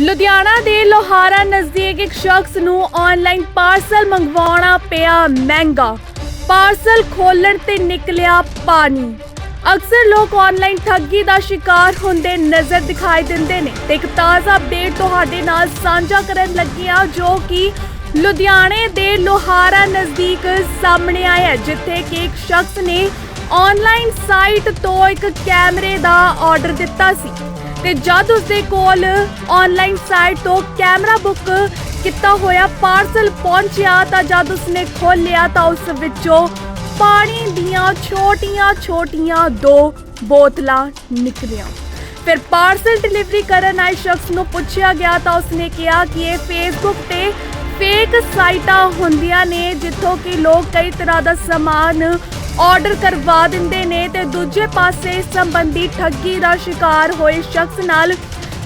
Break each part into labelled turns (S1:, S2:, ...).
S1: ਲੁਧਿਆਣਾ ਦੇ ਲੋਹਾਰਾ ਨਜ਼ਦੀਕ ਇੱਕ ਸ਼ਖਸ ਨੂੰ ਆਨਲਾਈਨ ਪਾਰਸਲ ਮੰਗਵਾਉਣਾ ਪਿਆ ਮਹਿੰਗਾ। ਪਾਰਸਲ ਖੋਲਣ ਤੇ ਨਿਕਲਿਆ ਪਾਣੀ। ਅਕਸਰ ਲੋਕ ਆਨਲਾਈਨ ਠੱਗੀ ਦਾ ਸ਼ਿਕਾਰ ਹੁੰਦੇ ਨਜ਼ਰ ਦਿਖਾਈ ਦਿੰਦੇ ਨੇ ਤੇ ਇੱਕ ਤਾਜ਼ਾ ਅਪਡੇਟ ਤੁਹਾਡੇ ਨਾਲ ਸਾਂਝਾ ਕਰਨ ਲੱਗਿਆ ਜੋ ਕਿ ਲੁਧਿਆਣੇ ਦੇ ਲੋਹਾਰਾ ਨਜ਼ਦੀਕ ਸਾਹਮਣੇ ਆਇਆ ਜਿੱਥੇ ਕਿ ਇੱਕ ਸ਼ਖਸ ਨੇ ਆਨਲਾਈਨ ਸਾਈਟ ਤੋਂ ਇੱਕ ਕੈਮਰੇ ਦਾ ਆਰਡਰ ਦਿੱਤਾ ਸੀ। ਤੇ ਜਦ ਉਸਦੇ ਕੋਲ ਆਨਲਾਈਨ ਸਾਈਟ ਤੋਂ ਕੈਮਰਾ ਬੁੱਕ ਕੀਤਾ ਹੋਇਆ ਪਾਰਸਲ ਪਹੁੰਚਿਆ ਤਾਂ ਜਦ ਉਸਨੇ ਖੋਲ੍ਹਿਆ ਤਾਂ ਉਸ ਵਿੱਚੋਂ ਪਾਣੀ ਦੀਆਂ ਛੋਟੀਆਂ-ਛੋਟੀਆਂ ਦੋ ਬੋਤਲਾਂ ਨਿਕਲੀਆਂ। ਫਿਰ ਪਾਰਸਲ ਡਿਲੀਵਰੀ ਕਰਨ ਆਏ ਸ਼ਖਸ ਨੂੰ ਪੁੱਛਿਆ ਗਿਆ ਤਾਂ ਉਸਨੇ ਕਿਹਾ ਕਿ ਇਹ ਫੇਸਬੁੱਕ ਤੇ ਫੇਕ ਸਾਈਟਾਂ ਹੁੰਦੀਆਂ ਨੇ, ਜਿੱਥੋਂ ਕਿ ਲੋਕ ਕਈ ਤਰ੍ਹਾਂ ਦਾ ਸਮਾਨ ਆਰਡਰ ਕਰਵਾ ਦਿੰਦੇ ਨੇ ਤੇ ਦੂਜੇ ਪਾਸੇ ਸੰਬੰਧੀ ਠੱਗੀ ਦਾ ਸ਼ਿਕਾਰ ਹੋਏ ਸ਼ਖਸ ਨਾਲ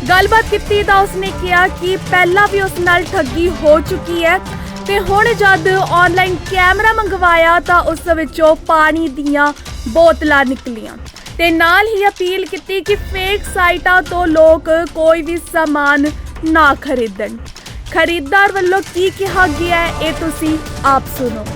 S1: ਗੱਲਬਾਤ ਕੀਤੀ ਤਾਂ ਉਸਨੇ ਕਿਹਾ ਕਿ ਪਹਿਲਾਂ ਵੀ ਉਸ ਨਾਲ ਠੱਗੀ ਹੋ ਚੁੱਕੀ ਹੈ ਤੇ ਹੁਣ ਜਦ ਆਨਲਾਈਨ ਕੈਮਰਾ ਮੰਗਵਾਇਆ ਤਾਂ ਉਸ ਵਿੱਚੋਂ ਪਾਣੀ ਦੀਆਂ ਬੋਤਲਾਂ ਨਿਕਲੀਆਂ। ਤੇ ਨਾਲ ਹੀ ਅਪੀਲ ਕੀਤੀ ਕਿ ਫੇਕ ਸਾਈਟਾਂ ਤੋਂ ਲੋਕ ਕੋਈ ਵੀ ਸਾਮਾਨ ਨਾ ਖਰੀਦਣ। ਖਰੀਦਦਾਰ ਵੱਲੋਂ ਕੀ ਕਿਹਾ ਗਿਆ ਇਹ ਤੁਸੀਂ ਆਪ ਸੁਣੋ।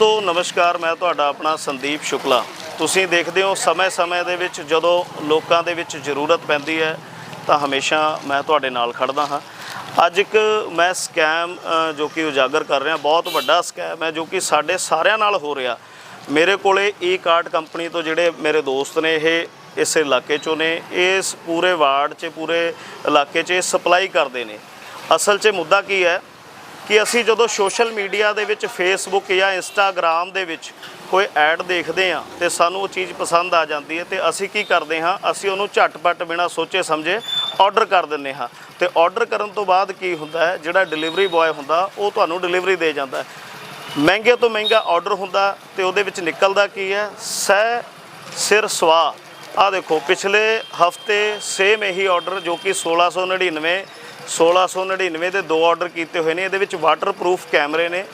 S2: ਦੋਸਤੋ, ਨਮਸਕਾਰ, ਮੈਂ ਤੁਹਾਡਾ ਆਪਣਾ ਸੰਦੀਪ ਸ਼ੁਕਲਾ। ਤੁਸੀਂ ਦੇਖਦੇ ਹੋ, ਸਮੇਂ-ਸਮੇਂ ਦੇ ਵਿੱਚ ਜਦੋਂ ਲੋਕਾਂ ਦੇ ਵਿੱਚ ਜ਼ਰੂਰਤ ਪੈਂਦੀ ਹੈ, ਤਾਂ ਹਮੇਸ਼ਾ ਮੈਂ ਤੁਹਾਡੇ ਨਾਲ ਖੜਦਾ ਹਾਂ। ਅੱਜ ਇੱਕ ਮੈਂ ਸਕੈਮ ਜੋ ਕਿ ਉਜਾਗਰ ਕਰ ਰਿਹਾ, ਬਹੁਤ ਵੱਡਾ ਸਕੈਮ ਹੈ, ਜੋ ਕਿ ਸਾਡੇ ਸਾਰਿਆਂ ਨਾਲ ਹੋ ਰਿਹਾ। ਮੇਰੇ ਕੋਲੇ ਈ ਕਾਰਡ ਕੰਪਨੀ ਤੋਂ ਜਿਹੜੇ ਮੇਰੇ ਦੋਸਤ ਨੇ, ਇਹ ਇਸ ਇਲਾਕੇ ਚੋਂ ਨੇ, ਇਸ ਪੂਰੇ ਵਾਰਡ 'ਚ, ਪੂਰੇ ਇਲਾਕੇ 'ਚ ਸਪਲਾਈ ਕਰਦੇ ਨੇ। ਅਸਲ 'ਚ ਮੁੱਦਾ ਕੀ ਹੈ ਕਿ ਅਸੀਂ ਜਦੋਂ ਸੋਸ਼ਲ ਮੀਡੀਆ ਦੇ ਵਿੱਚ ਫੇਸਬੁੱਕ ਜਾਂ ਇੰਸਟਾਗ੍ਰam ਦੇ ਵਿੱਚ ਕੋਈ ਐਡ ਦੇਖਦੇ ਹਾਂ ਤੇ ਸਾਨੂੰ ਉਹ ਚੀਜ਼ ਪਸੰਦ ਆ ਜਾਂਦੀ ਹੈ ਤੇ ਅਸੀਂ ਕੀ ਕਰਦੇ ਹਾਂ, ਅਸੀਂ ਉਹਨੂੰ ਝਟਪਟ ਬਿਨਾ ਸੋਚੇ ਸਮਝੇ ਆਰਡਰ ਕਰ ਦਿੰਦੇ ਹਾਂ। ਤੇ ਆਰਡਰ ਕਰਨ ਤੋਂ ਬਾਅਦ ਕੀ ਹੁੰਦਾ ਹੈ, ਜਿਹੜਾ ਡਿਲੀਵਰੀ ਬॉय ਹੁੰਦਾ, ਉਹ ਤੁਹਾਨੂੰ ਡਿਲੀਵਰੀ ਦੇ ਜਾਂਦਾ ਹੈ। ਮਹਿੰਗੇ ਤੋਂ ਮਹਿੰਗਾ ਆਰਡਰ ਹੁੰਦਾ ਤੇ ਉਹਦੇ ਵਿੱਚ ਨਿਕਲਦਾ ਕੀ ਹੈ, ਸਹਿ, ਸਿਰ ਸਵਾ ਆ ਦੇਖੋ, ਪਿਛਲੇ ਹਫ਼ਤੇ ਸੇਮ ਇਹੀ ਆਰਡਰ ਜੋ ਕਿ 1699 1699 ਦੇ ਦੋ ਆਰਡਰ ਕੀਤੇ ਹੋਏ ਨੇ। ਇਹਦੇ ਵਿੱਚ ਵਾਟਰਪ੍ਰੂਫ ਕੈਮਰੇ ਨੇ।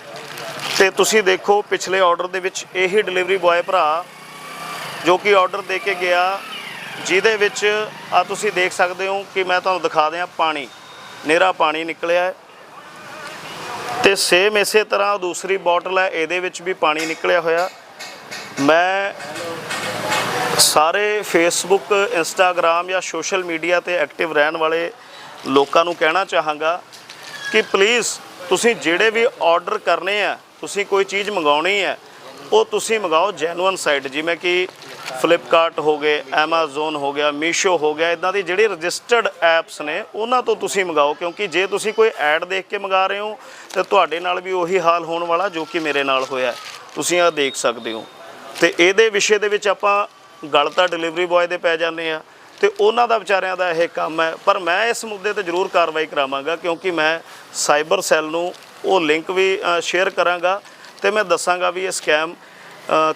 S2: ਤੇ ਤੁਸੀਂ ਦੇਖੋ, ਪਿਛਲੇ ਆਰਡਰ ਦੇ ਵਿੱਚ ਇਹੀ ਡਿਲੀਵਰੀ ਬॉय ਭਰਾ ਜੋ ਕਿ ਆਰਡਰ ਦੇ ਕੇ ਗਿਆ, ਜਿਹਦੇ ਵਿੱਚ ਆ ਤੁਸੀਂ ਦੇਖ ਸਕਦੇ ਹੋ ਕਿ ਮੈਂ ਤੁਹਾਨੂੰ ਦਿਖਾ ਦਿਆਂ, ਪਾਣੀ। ਨੇਰਾ ਪਾਣੀ ਨਿਕਲਿਆ ਹੈ। ਤੇ ਸੇਮ ਇਸੇ ਤਰ੍ਹਾਂ ਦੂਸਰੀ ਬੋਟਲ ਹੈ, ਇਹਦੇ ਵਿੱਚ ਵੀ ਪਾਣੀ ਨਿਕਲਿਆ ਹੋਇਆ। ਮੈਂ ਸਾਰੇ ਫੇਸਬੁੱਕ ਇੰਸਟਾਗ੍ਰam ਜਾਂ ਸੋਸ਼ਲ ਮੀਡੀਆ ਤੇ ਐਕਟਿਵ ਰਹਿਣ ਵਾਲੇ ਲੋਕਾਂ ਨੂੰ ਕਹਿਣਾ ਚਾਹਾਂਗਾ ਕਿ ਪਲੀਜ਼ ਤੁਸੀਂ ਜਿਹੜੇ ਵੀ ਆਰਡਰ ਕਰਨੇ ਆ, ਤੁਸੀਂ ਕੋਈ ਚੀਜ਼ ਮੰਗਾਉਣੀ ਹੈ, ਉਹ ਤੁਸੀਂ ਮੰਗਾਓ ਜੈਨੂਅਨ ਸਾਈਟ ਜਿਵੇਂ ਕਿ ਫਲਿੱਪਕਾਰਟ ਹੋ ਗਏ, Amazon ਹੋ ਗਿਆ ਮੀਸ਼ੋ ਹੋ ਗਿਆ ਇਦਾਂ ਦੀ ਜਿਹੜੀ ਰਜਿਸਟਰਡ ਐਪਸ ਨੇ, ਉਹਨਾਂ ਤੋਂ ਤੁਸੀਂ ਮੰਗਾਓ, ਕਿਉਂਕਿ ਜੇ ਤੁਸੀਂ ਕੋਈ ਐਡ ਦੇਖ ਕੇ ਮੰਗਾ ਰਹੇ ਹੋ, ਤੇ ਤੁਹਾਡੇ ਨਾਲ ਵੀ ਉਹੀ ਹਾਲ ਹੋਣ ਵਾਲਾ ਜੋ ਕਿ ਮੇਰੇ ਨਾਲ ਹੋਇਆ ਤੁਸੀਂ ਆ ਦੇਖ ਸਕਦੇ ਹੋ। ਤੇ ਇਹਦੇ ਵਿਸ਼ੇ ਦੇ ਵਿੱਚ ਆਪਾਂ ਗੱਲ ਤਾਂ ਡਿਲੀਵਰੀ ਬॉय ਦੇ ਪੈ ਜਾਂਦੇ ਆ ਤੇ ਉਹਨਾਂ ਦਾ ਵਿਚਾਰਿਆਂ ਦਾ ਇਹ ਕੰਮ ਹੈ। ਪਰ ਮੈਂ ਇਸ ਮੁੱਦੇ ਤੇ ਜ਼ਰੂਰ ਕਾਰਵਾਈ ਕਰਾਵਾਂਗਾ, ਕਿਉਂਕਿ ਮੈਂ ਸਾਈਬਰ ਸੈੱਲ ਨੂੰ ਉਹ ਲਿੰਕ ਵੀ ਸ਼ੇਅਰ ਕਰਾਂਗਾ ਤੇ ਮੈਂ ਦੱਸਾਂਗਾ ਵੀ ਇਹ ਸਕੈਮ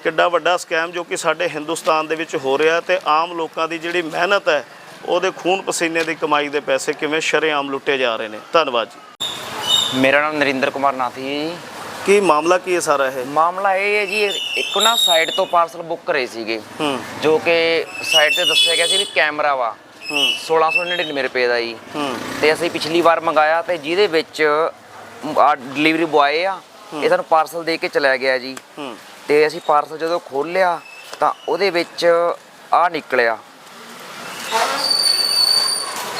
S2: ਕਿੱਡਾ ਵੱਡਾ ਸਕੈਮ ਜੋ ਕਿ ਸਾਡੇ ਹਿੰਦੁਸਤਾਨ ਦੇ ਵਿੱਚ ਹੋ ਰਿਹਾ ਤੇ ਆਮ ਲੋਕਾਂ ਦੀ ਜਿਹੜੀ ਮਿਹਨਤ ਹੈ, ਉਹਦੇ ਖੂਨ ਪਸੀਨੇ ਦੀ ਕਮਾਈ ਦੇ ਪੈਸੇ ਕਿਵੇਂ ਸ਼ਰੇਆਮ ਲੁੱਟੇ ਜਾ ਰਹੇ ਨੇ। ਧੰਨਵਾਦ ਜੀ।
S3: ਮੇਰਾ ਨਾਮ ਨਰਿੰਦਰ ਕੁਮਾਰ ਨਾਥੀ ਹੈ ਜੀ।
S2: ਕੀ ਮਾਮਲਾ ਕੀ ਹੈ ਸਾਰਾ ਇਹ?
S3: ਮਾਮਲਾ ਇਹ ਹੈ ਜੀ ਇੱਕ ਨਾ ਸਾਈਟ ਤੋਂ ਪਾਰਸਲ ਬੁੱਕ ਕਰੇ ਸੀਗੇ।
S2: ਹੂੰ।
S3: ਜੋ ਕਿ ਸਾਈਟ ਤੇ ਦੱਸਿਆ ਗਿਆ ਸੀ ਵੀ ਕੈਮਰਾ ਵਾ।
S2: ਹੂੰ।
S3: 1699 ਰੁਪਏ ਦਾ ਜੀ।
S2: ਹੂੰ।
S3: ਤੇ ਅਸੀਂ ਪਿਛਲੀ ਵਾਰ ਮੰਗਾਇਆ ਤੇ ਜਿਹਦੇ ਵਿੱਚ ਡਿਲੀਵਰੀ ਬੁਆਏ ਆ ਇਹ ਸਾਨੂੰ ਪਾਰਸਲ ਦੇ ਕੇ ਚਲਾ ਗਿਆ ਜੀ।
S2: ਹੂੰ।
S3: ਤੇ ਅਸੀਂ ਪਾਰਸਲ ਜਦੋਂ ਖੋਲ੍ਹਿਆ ਤਾਂ ਉਹਦੇ ਵਿੱਚ ਆ ਨਿਕਲਿਆ।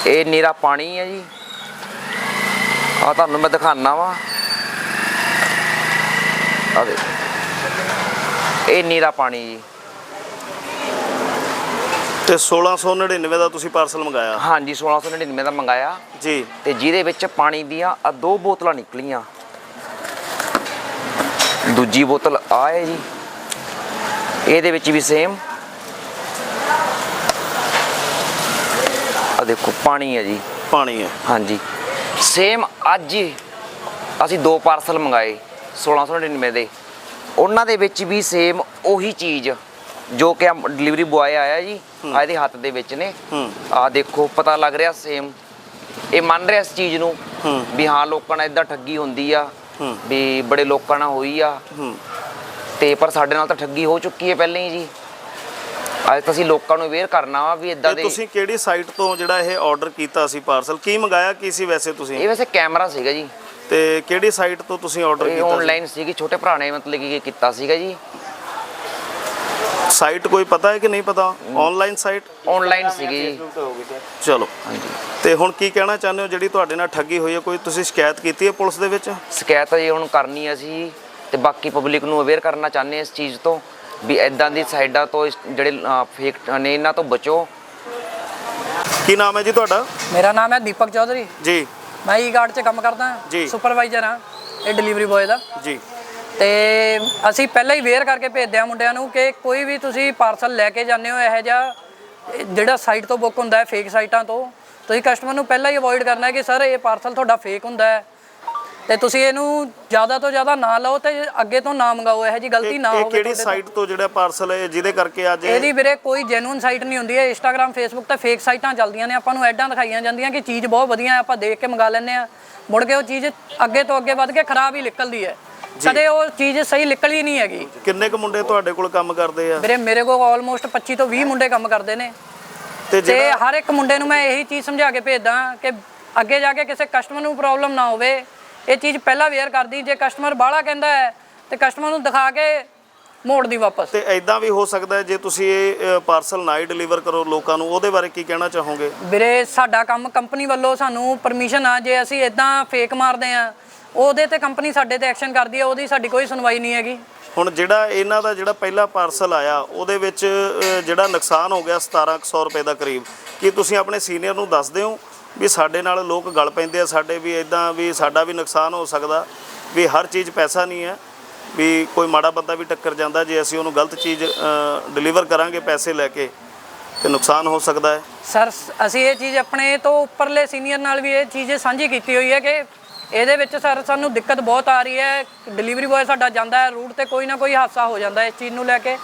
S3: ਇਹ ਨੀਰਾ ਪਾਣੀ ਹੈ ਜੀ। ਆ ਤੁਹਾਨੂੰ ਮੈਂ ਦਿਖਾਣਾ ਵਾ। ਆ ਦੇ ਇਹ ਨੀਰਾ ਪਾਣੀ ਜੀ।
S2: ਤੇ 1699 ਦਾ ਤੁਸੀਂ ਪਾਰਸਲ ਮੰਗਾਇਆ?
S3: ਹਾਂਜੀ 1699 ਦਾ ਮੰਗਾਇਆ।
S2: ਜੀ।
S3: ਤੇ ਜਿਹਦੇ ਵਿੱਚ ਪਾਣੀ ਦੀਆਂ ਆ ਦੋ ਬੋਤਲਾਂ ਨਿਕਲੀਆਂ। ਦੂਜੀ ਬੋਤਲ ਆ ਹੈ ਜੀ। ਇਹਦੇ ਵਿੱਚ ਵੀ ਸੇਮ ਆ ਦੇਖੋ ਪਾਣੀ ਹੈ ਜੀ।
S2: ਪਾਣੀ ਹੈ।
S3: ਹਾਂਜੀ। ਸੇਮ ਅੱਜ ਹੀ ਅਸੀਂ ਦੋ ਪਾਰਸਲ ਮੰਗਾਏ। 1699 ਦੇ। ਉਹਨਾਂ ਦੇ ਵਿੱਚ ਵੀ ਸੇਮ ਉਹੀ ਚੀਜ਼ ਜੋ ਕਿ ਡਿਲੀਵਰੀ ਬੁਆਏ ਆਇਆ ਜੀ ਆ ਇਹਦੇ ਹੱਥ ਦੇ ਵਿੱਚ ਨੇ। ਆ ਦੇਖੋ ਪਤਾ ਲੱਗ ਰਿਹਾ ਸੇਮ ਇਹ ਮੰਨ ਰਿਹਾ ਇਸ ਚੀਜ਼ ਨੂੰ ਵੀ ਹਾਂ ਲੋਕਾਂ ਨਾਲ ਇਦਾਂ ਠੱਗੀ ਹੁੰਦੀ ਆ ਵੀ ਬੜੇ ਲੋਕਾਂ ਨਾਲ ਹੋਈ ਆ। ਤੇ ਪਰ ਸਾਡੇ ਨਾਲ ਤਾਂ ਠੱਗੀ ਹੋ ਚੁੱਕੀ ਹੈ ਪਹਿਲਾਂ ਹੀ ਜੀ। ਅੱਜ ਤਾਂ ਅਸੀਂ ਲੋਕਾਂ ਨੂੰ ਅਵੇਅਰ ਕਰਨਾ ਵਾ ਵੀ ਇਦਾਂ ਦੇ
S2: ਤੁਸੀਂ ਕਿਹੜੀ ਸਾਈਟ ਤੋਂ ਜਿਹੜਾ ਇਹ ਆਰਡਰ ਕੀਤਾ ਸੀ ਪਾਰਸਲ ਕੀ ਮੰਗਾਇਆ? ਕੀ ਸੀ ਵੈਸੇ ਤੁਸੀਂ?
S3: ਇਹ ਵੈਸੇ ਕੈਮਰਾ ਸੀਗਾ ਜੀ।
S2: ਤੇ ਕਿਹੜੀ ਸਾਈਟ ਤੋਂ ਤੁਸੀਂ ਆਰਡਰ
S3: ਇਹ
S2: ਕੀਤਾ ਸੀ?
S3: ਆਨਲਾਈਨ ਸੀਗੀ ਛੋਟੇ ਭਰਾ ਨੇ ਮਤਲਬ ਕਿ ਕੀਤਾ ਸੀਗਾ ਜੀ।
S2: ਸਾਈਟ ਕੋਈ ਪਤਾ ਹੈ ਕਿ ਨਹੀਂ ਪਤਾ? ਆਨਲਾਈਨ ਸਾਈਟ
S3: ਆਨਲਾਈਨ ਸੀਗੀ
S2: ਚਲੋ।
S3: ਹਾਂਜੀ।
S2: ਤੇ ਹੁਣ ਕੀ ਕਹਿਣਾ ਚਾਹੁੰਦੇ ਹੋ? ਜਿਹੜੀ ਤੁਹਾਡੇ ਨਾਲ ਠੱਗੀ ਹੋਈ ਹੈ ਕੋਈ ਤੁਸੀਂ ਸ਼ਿਕਾਇਤ ਕੀਤੀ ਹੈ ਪੁਲਿਸ ਦੇ ਵਿੱਚ?
S3: ਸ਼ਿਕਾਇਤ ਜੀ ਹੁਣ ਕਰਨੀ ਹੈ ਅਸੀਂ ਤੇ ਬਾਕੀ ਪਬਲਿਕ ਨੂੰ ਅਵੇਅਰ ਕਰਨਾ ਚਾਹੁੰਦੇ ਹਾਂ ਇਸ ਚੀਜ਼ ਤੋਂ ਵੀ ਇਦਾਂ ਦੀ ਸਾਈਡਾਂ ਤੋਂ ਇਸ- ਜਿਹੜੇ ਫੇਕ ਨੇ ਇਹਨਾਂ ਤੋਂ ਬਚੋ।
S2: ਕੀ ਨਾਮ ਹੈ ਜੀ ਤੁਹਾਡਾ?
S4: ਮੇਰਾ ਨਾਮ ਹੈ ਦੀਪਕ ਚੌਧਰੀ।
S2: ਜੀ।
S4: ਮੈਂ ਈ ਗਾਰਡ 'ਚ ਕੰਮ ਕਰਦਾ
S2: ਜੀ।
S4: ਸੁਪਰਵਾਈਜ਼ਰ ਹਾਂ ਇਹ ਡਿਲੀਵਰੀ ਬॉय ਦਾ।
S2: ਜੀ।
S4: ਤੇ ਅਸੀਂ ਪਹਿਲਾਂ ਹੀ ਵੇਅਰ ਕਰਕੇ ਭੇਜਦੇ ਹਾਂ ਮੁੰਡਿਆਂ ਨੂੰ ਕਿ ਕੋਈ ਵੀ ਤੁਸੀਂ ਪਾਰਸਲ ਲੈ ਕੇ ਜਾਂਦੇ ਹੋ ਇਹੋ ਜਿਹਾ ਇਹ ਜਿਹੜਾ ਸਾਈਟ ਤੋਂ ਬੁੱਕ ਹੁੰਦਾ ਹੈ ਫੇਕ ਸਾਈਟਾਂ ਤੋਂ ਤੁਸੀਂ ਕਸਟਮਰ ਨੂੰ ਪਹਿਲਾਂ ਹੀ ਅਵੋਇਡ ਕਰਨਾ ਹੈ ਕਿ ਸਰ ਇਹ ਪਾਰਸਲ ਤੁਹਾਡਾ ਫੇਕ ਹੁੰਦਾ ਹੈ। ਤੇ ਤੁਸੀਂ ਇਹਨੂੰ ਜ਼ਿਆਦਾ ਤੋਂ ਜ਼ਿਆਦਾ ਨਾ ਲਓ ਤੇ ਅੱਗੇ ਤੋਂ ਨਾ ਮੰਗਾਓ ਇਹੋ ਜੀ ਗਲਤੀ ਨਾ
S2: ਇਹ
S4: ਹੋਵੇ
S2: ਕਿਹੜੀ। ਸਾਈਟ ਤੋਂ। ਜਿਹੜਾ ਪਾਰਸਲ ਹੈ ਜਿਹਦੇ ਕਰਕੇ ਅੱਜ ਇਹ-
S4: ਇਹਦੀ ਵੀਰੇ ਕੋਈ ਜੈਨੂਇਨ ਸਾਈਟ ਨਹੀਂ ਹੁੰਦੀ ਹੈ ਇੰਸਟਾਗ੍ਰam ਫੇਸਬੁੱਕ ਤੇ ਫੇਕ ਸਾਈਟਾਂ ਚੱਲਦੀਆਂ ਨੇ ਆਪਾਂ ਨੂੰ ਐਡਾਂ ਦਿਖਾਈਆਂ ਜਾਂਦੀਆਂ ਕਿ ਚੀਜ਼ ਬਹੁਤ ਵਧੀਆ ਹੈ ਆਪਾਂ ਦੇਖ ਕੇ ਮੰਗਾ ਲੈਂਦੇ ਆ ਮੁੜ ਕੇ ਉਹ ਚੀਜ਼ ਅੱਗੇ ਤੋਂ ਅੱਗੇ ਵੱਧ ਕੇ ਖਰਾਬ ਹੀ ਨਿਕਲਦੀ ਹੈ। ਕਦੇ ਉਹ ਚੀਜ਼ ਸਹੀ ਨਿਕਲੀ ਨਹੀਂ ਹੈਗੀ।
S2: ਕਿੰਨੇ ਕੁ ਮੁੰਡੇ ਤੁਹਾਡੇ ਕੋਲ ਕੰਮ ਕਰਦੇ ਆ?
S4: ਵੀਰੇ ਮੇਰੇ ਕੋਲ ਆਲਮੋਸਟ 25 ਤੋਂ 20 ਮੁੰਡੇ ਕੰਮ ਕਰਦੇ ਨੇ।
S2: ਤੇ
S4: ਹਰ ਇੱਕ ਮੁੰਡੇ ਨੂੰ ਮੈਂ ਇਹੀ ਚੀਜ਼ ਸਮਝਾ ਕੇ ਭੇਜਦਾ ਕਿ ਅੱਗੇ ਜਾ ਕੇ ਕਿਸੇ ਕਸਟਮਰ ਨੂੰ ਪ੍ਰੋਬਲਮ ਨਾ ਹੋਵੇ। ਇਹ ਚੀਜ਼ ਪਹਿਲਾਂ ਵੇਅਰ ਕਰਦੀ ਜੇ ਕਸਟਮਰ ਬਾਹਲਾ ਕਹਿੰਦਾ ਹੈ ਤੇ ਕਸਟਮਰ ਨੂੰ ਦਿਖਾ ਕੇ ਮੋੜ ਦੀ ਵਾਪਸ।
S2: ਤੇ ਐਦਾਂ ਵੀ ਹੋ ਸਕਦਾ ਜੇ ਤੁਸੀਂ ਇਹ ਪਾਰਸਲ ਨਾ ਹੀ ਡਿਲੀਵਰ ਕਰੋ ਲੋਕਾਂ ਨੂੰ ਉਹਦੇ ਬਾਰੇ ਕੀ ਕਹਿਣਾ ਚਾਹੋਗੇ?
S4: ਵੀਰੇ ਸਾਡਾ ਕੰਮ ਕੰਪਨੀ ਵੱਲੋਂ ਸਾਨੂੰ ਪਰਮਿਸ਼ਨ ਆ ਜੇ ਅਸੀਂ ਇਦਾਂ ਫੇਕ ਮਾਰਦੇ ਆ ਉਹਦੇ ਤੇ ਕੰਪਨੀ ਸਾਡੇ ਤੇ ਐਕਸ਼ਨ ਕਰਦੀ ਹੈ ਉਹਦੀ ਸਾਡੀ ਕੋਈ ਸੁਣਵਾਈ ਨਹੀਂ ਹੈਗੀ।
S2: ਹੁਣ ਜਿਹੜਾ ਇਹਨਾਂ ਦਾ ਜਿਹੜਾ ਪਹਿਲਾ ਪਾਰਸਲ ਆਇਆ ਉਹਦੇ ਵਿੱਚ ਜਿਹੜਾ ਨੁਕਸਾਨ ਹੋ ਗਿਆ 1700 ਰੁਪਏ ਦਾ ਕਰੀਬ। ਕੀ ਤੁਸੀਂ ਆਪਣੇ ਸੀਨੀਅਰ ਨੂੰ ਦੱਸਦੇ ਹੋ ਵੀ ਸਾਡੇ ਨਾਲ ਲੋਕ ਗਲ ਪੈਂਦੇ ਆ, ਸਾਡੇ ਵੀ ਇਦਾਂ ਵੀ ਸਾਡਾ ਵੀ ਨੁਕਸਾਨ ਹੋ ਸਕਦਾ, ਵੀ ਹਰ ਚੀਜ਼ ਪੈਸਾ ਨਹੀਂ ਹੈ, ਵੀ ਕੋਈ ਮਾੜਾ ਬੰਦਾ ਵੀ ਟੱਕਰ ਜਾਂਦਾ, ਜੇ ਅਸੀਂ ਉਹਨੂੰ ਗਲਤ ਚੀਜ਼ ਡਿਲੀਵਰ ਕਰਾਂਗੇ ਪੈਸੇ ਲੈ ਕੇ, ਤੇ ਨੁਕਸਾਨ ਹੋ ਸਕਦਾ ਹੈ।
S4: ਸਰ, ਅਸੀਂ ਇਹ ਚੀਜ਼ ਆਪਣੇ ਤੋਂ ਉੱਪਰਲੇ ਸੀਨੀਅਰ ਨਾਲ ਵੀ ਇਹ ਚੀਜ਼ ਸਾਂਝੀ ਕੀਤੀ ਹੋਈ ਹੈ ਕਿ ਇਹਦੇ ਵਿੱਚ ਸਰ ਸਾਨੂੰ ਦਿੱਕਤ ਬਹੁਤ ਆ ਰਹੀ ਹੈ ਡਿਲੀਵਰੀ ਬॉय ਸਾਡਾ ਜਾਂਦਾ ਹੈ ਰੂਟ ਤੇ ਕੋਈ ਨਾ ਕੋਈ ਹਾਦਸਾ ਹੋ ਜਾਂਦਾ ਇਸ ਚੀਜ਼ ਨੂੰ ਲੈ ਕੇ।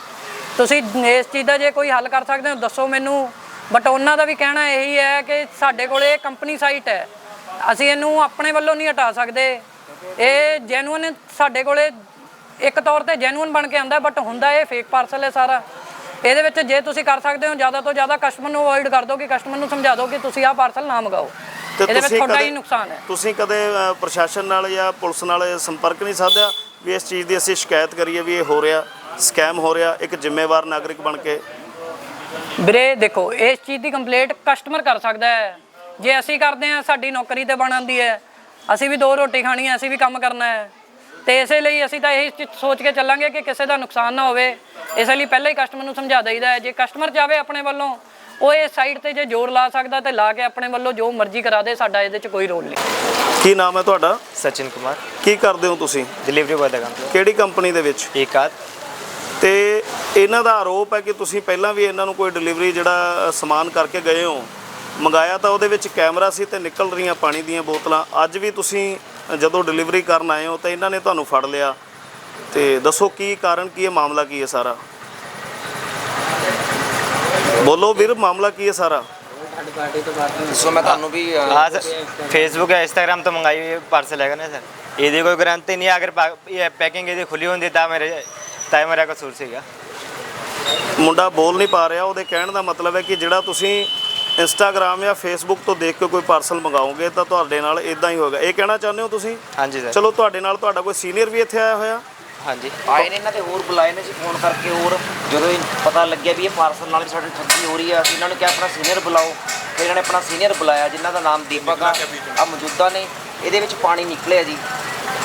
S4: ਤੁਸੀਂ ਇਸ ਚੀਜ਼ ਦਾ ਜੇ ਕੋਈ ਹੱਲ ਕਰ ਸਕਦੇ ਹੋ, ਦੱਸੋ ਮੈਨੂੰ। ਬਟ ਉਹਨਾਂ ਦਾ ਵੀ ਕਹਿਣਾ ਇਹੀ ਹੈ ਕਿ ਸਾਡੇ ਕੋਲੇ ਇਹ ਕੰਪਨੀ ਸਾਈਟ ਹੈ। ਅਸੀਂ ਇਹਨੂੰ ਆਪਣੇ ਵੱਲੋਂ ਨਹੀਂ ਹਟਾ ਸਕਦੇ। ਇਹ ਜੈਨੂਇਨ ਸਾਡੇ ਕੋਲੇ ਇੱਕ ਤੌਰ ਤੇ ਜੈਨੂਇਨ ਬਣ ਕੇ ਆਂਦਾ ਬਟ ਹੁੰਦਾ ਇਹ ਫੇਕ ਪਾਰਸਲ ਹੈ ਸਾਰਾ। ਇਹਦੇ ਵਿੱਚ ਜੇ ਤੁਸੀਂ ਕਰ ਸਕਦੇ ਹੋ ਜ਼ਿਆਦਾ ਤੋਂ ਜ਼ਿਆਦਾ ਕਸਟਮਰ ਨੂੰ ਅਵੋਇਡ ਕਰ ਦਿਓ ਕਿ ਕਸਟਮਰ ਨੂੰ ਸਮਝਾ ਦਿਓ ਕਿ ਤੁਸੀਂ ਆਹ ਪਾਰਸਲ ਨਾ ਮੰਗਾਓ।
S2: ਤੇ
S4: ਇਹਦੇ ਵਿੱਚ
S2: ਤੁਸੀਂ
S4: ਤੁਹਾਡਾ ਹੀ
S2: ਕਦੇ-
S4: ਨੁਕਸਾਨ ਹੈ।
S2: ਤੁਸੀਂ ਕਦੇ ਅ, ਪ੍ਰਸ਼ਾਸਨ ਨਾਲ ਜਾਂ ਪੁਲਿਸ ਨਾਲ ਸੰਪਰਕ ਨਹੀਂ ਸਾਧਿਆ ਵੀ ਇਸ ਚੀਜ਼ ਦੀ ਅਸੀਂ ਸ਼ਿਕਾਇਤ ਕਰੀਏ ਵੀ ਇਹ ਹੋ ਰਿਹਾ ਸਕੈਮ ਹੋ ਰਿਹਾ ਇੱਕ ਜ਼ਿੰਮੇਵਾਰ ਨਾਗਰਿਕ ਬਣ ਕੇ
S4: ਵੀਰੇ ਦੇਖੋ ਇਸ ਚੀਜ਼ ਦੀ ਕੰਪਲੇਂਟ ਕਸਟਮਰ ਕਰ ਸਕਦਾ ਹੈ। ਜੇ ਅਸੀਂ ਕਰਦੇ ਆ ਸਾਡੀ ਨੌਕਰੀ ਤੇ ਬਣ ਬਣਾਉਂਦੀ ਹੈ। ਅਸੀਂ ਵੀ ਦੋ ਰੋਟੀ ਖਾਣੀ ਹੈ ਅਸੀਂ ਵੀ ਕੰਮ ਕਰਨਾ ਹੈ। ਤੇ ਇਸੇ ਲਈ ਅਸੀਂ ਤਾਂ ਇਹ ਸੋਚ ਕੇ ਚੱਲਾਂਗੇ ਕਿ ਕਿਸੇ ਦਾ ਨੁਕਸਾਨ ਨਾ ਹੋਵੇ। ਇਸ ਲਈ ਪਹਿਲਾਂ ਹੀ ਕਸਟਮਰ ਨੂੰ ਸਮਝਾ ਦਈਦਾ ਹੈ। ਜੇ ਕਸਟਮਰ ਜਾਵੇ ਆਪਣੇ ਵੱਲੋਂ ਉਹ ਇਸ ਸਾਈਡ ਤੇ ਜੇ ਜ਼ੋਰ ਲਾ ਸਕਦਾ ਤੇ ਲਾ ਕੇ ਆਪਣੇ ਵੱਲੋਂ ਜੋ ਮਰਜ਼ੀ ਕਰਾ ਦੇ ਸਾਡਾ ਇਹਦੇ 'ਚ ਕੋਈ ਰੋਲ ਨਹੀਂ।
S2: ਕੀ ਨਾਮ ਹੈ ਤੁਹਾਡਾ?
S5: ਸਚਿਨ ਕੁਮਾਰ।
S2: ਕੀ ਕਰਦੇ ਹੋ ਤੁਸੀਂ?
S5: ਡਿਲੀਵਰੀ ਬॉय ਦਾ ਕੰਮ।
S2: ਕਿਹੜੀ ਕੰਪਨੀ ਦੇ ਵਿੱਚ?
S5: ਏਕਾਤ
S2: ਤੇ ਇਹਨਾਂ ਦਾ ਆਰੋਪ ਹੈ ਕਿ ਤੁਸੀਂ ਪਹਿਲਾਂ ਵੀ ਇਹਨਾਂ ਨੂੰ ਕੋਈ ਡਿਲੀਵਰੀ ਜਿਹੜਾ ਅ, ਸਮਾਨ ਕਰਕੇ ਗਏ ਹੋ ਮੰਗਾਇਆ ਤਾਂ ਉਹਦੇ ਵਿੱਚ ਕੈਮਰਾ ਸੀ ਤੇ ਨਿਕਲ ਰਹੀਆਂ ਪਾਣੀ ਦੀਆਂ ਬੋਤਲਾਂ ਅੱਜ ਵੀ ਤੁਸੀਂ ਜਦੋਂ ਡਿਲੀਵਰੀ ਕਰਨ ਆਏ ਹੋ ਤਾਂ ਇਹਨਾਂ ਨੇ ਤੁਹਾਨੂੰ ਫੜ ਲਿਆ ਤੇ ਦੱਸੋ ਕੀ ਕਾਰਨ ਕੀ ਹੈ ਮਾਮਲਾ ਕੀ ਹੈ ਸਾਰਾ ਬੋਲੋ ਵੀਰ ਮਾਮਲਾ ਕੀ ਹੈ ਸਾਰਾ
S3: ਸੋ ਮੈਂ ਤੁਹਾਨੂੰ ਵੀ ਅ,
S5: आज फेसबुक या इंस्टाग्राम तो मंगाई हुई पार्सल है ना सर ये कोई गारंटी नहीं है अगर पा- ये पैकिंग यदि खुली होती ता मेरे ਤਾਂ ਮੇਰਾ ਕਸੂਰ ਸੀਗਾ।
S2: ਮੁੰਡਾ ਬੋਲ ਨਹੀਂ ਪਾ ਰਿਹਾ ਉਹਦੇ ਕਹਿਣ ਦਾ ਮਤਲਬ ਹੈ ਕਿ ਜਿਹੜਾ ਤੁਸੀਂ ਇੰਸਟਾਗ੍ਰam ਜਾਂ ਫੇਸਬੁੱਕ ਤੋਂ ਦੇਖ ਕੇ ਕੋਈ ਪਾਰਸਲ ਮੰਗਾਓਗੇ ਤਾਂ ਤੁਹਾਡੇ ਨਾਲ ਇਦਾਂ ਹੀ ਹੋਏਗਾ। ਇਹ ਕਹਿਣਾ ਚਾਹੁੰਦੇ ਹੋ ਤੁਸੀਂ?
S5: ਹਾਂਜੀ ਸਰ
S2: ਚਲੋ ਤੁਹਾਡੇ ਨਾਲ ਤੁਹਾਡਾ ਕੋਈ ਸੀਨੀਅਰ ਵੀ ਇੱਥੇ ਆਇਆ ਹੋਇਆ?
S5: ਹਾਂਜੀ।
S3: ਆਏ ਨੇ ਇਹਨਾਂ ਦੇ ਹੋਰ ਬੁਲਾਏ ਨੇ ਜੀ ਫੋਨ ਕਰਕੇ ਹੋਰ। ਜਦੋਂ ਇਹ ਪਤਾ ਲੱਗਿਆ ਵੀ ਇਹ ਪਾਰਸਲ ਨਾਲ ਵੀ ਸਾਡੇ ਠੱਗੀ ਹੋ ਰਹੀ ਆ ਅਸੀਂ ਇਹਨਾਂ ਨੂੰ ਕਿਹਾ ਆਪਣਾ ਸੀਨੀਅਰ ਬੁਲਾਓ। ਫਿਰ ਇਹਨਾਂ ਨੇ ਆਪਣਾ ਸੀਨੀਅਰ ਬੁਲਾਇਆ ਜਿਨ੍ਹਾਂ ਦਾ ਨਾਮ ਦੀਪਕ ਆ ਆ ਮੌਜੂਦਾ ਨੇ। ਇਹਦੇ ਵਿੱਚ ਪਾਣੀ ਨਿਕਲਿਆ ਜੀ।